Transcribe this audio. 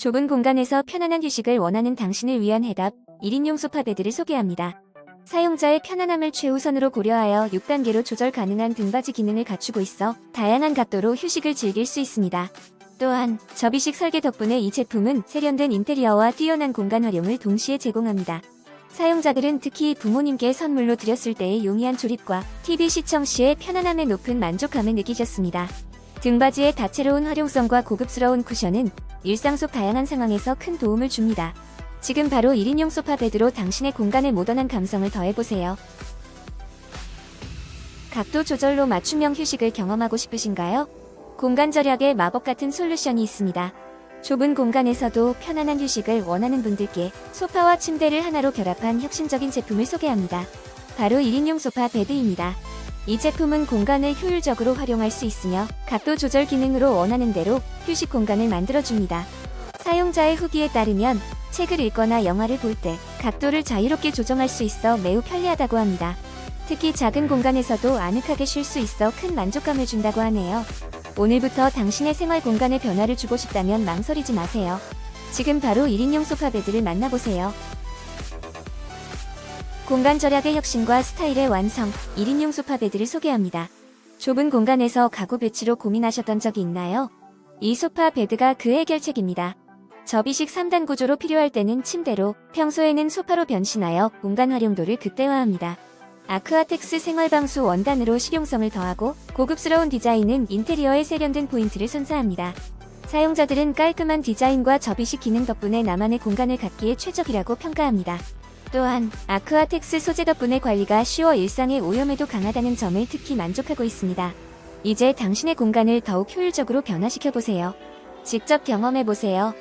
좁은 공간에서 편안한 휴식을 원하는 당신을 위한 해답 1인용 소파 베드를 소개합니다. 사용자의 편안함을 최우선으로 고려하여 6단계로 조절 가능한 등받이 기능을 갖추고 있어 다양한 각도로 휴식을 즐길 수 있습니다. 또한 접이식 설계 덕분에 이 제품은 세련된 인테리어와 뛰어난 공간 활용을 동시에 제공합니다. 사용자들은 특히 부모님께 선물로 드렸을 때의 용이한 조립과 TV 시청 시의 편안함에 높은 만족감을 느끼셨습니다. 등받이의 다채로운 활용성과 고급스러운 쿠션은 일상 속 다양한 상황에서 큰 도움을 줍니다. 지금 바로 1인용 소파 베드로 당신의 공간에 모던한 감성을 더해보세요. 각도 조절로 맞춤형 휴식을 경험하고 싶으신가요? 공간 절약의 마법 같은 솔루션이 있습니다. 좁은 공간에서도 편안한 휴식을 원하는 분들께 소파와 침대를 하나로 결합한 혁신적인 제품을 소개합니다. 바로 1인용 소파 베드입니다. 이 제품은 공간을 효율적으로 활용할 수 있으며 각도 조절 기능으로 원하는 대로 휴식 공간을 만들어줍니다. 사용자의 후기에 따르면 책을 읽거나 영화를 볼 때 각도를 자유롭게 조정할 수 있어 매우 편리하다고 합니다. 특히 작은 공간에서도 아늑하게 쉴 수 있어 큰 만족감을 준다고 하네요. 오늘부터 당신의 생활 공간에 변화를 주고 싶다면 망설이지 마세요. 지금 바로 1인용 소파 베드를 만나보세요. 공간 절약의 혁신과 스타일의 완성, 1인용 소파 베드를 소개합니다. 좁은 공간에서 가구 배치로 고민하셨던 적이 있나요? 이 소파 베드가 그 해결책입니다. 접이식 3단 구조로 필요할 때는 침대로, 평소에는 소파로 변신하여 공간 활용도를 극대화합니다. 아크아텍스 생활방수 원단으로 실용성을 더하고 고급스러운 디자인은 인테리어에 세련된 포인트를 선사합니다. 사용자들은 깔끔한 디자인과 접이식 기능 덕분에 나만의 공간을 갖기에 최적이라고 평가합니다. 또한 아크아텍스 소재 덕분에 관리가 쉬워 일상의 오염에도 강하다는 점을 특히 만족하고 있습니다. 이제 당신의 공간을 더욱 효율적으로 변화시켜 보세요. 직접 경험해 보세요.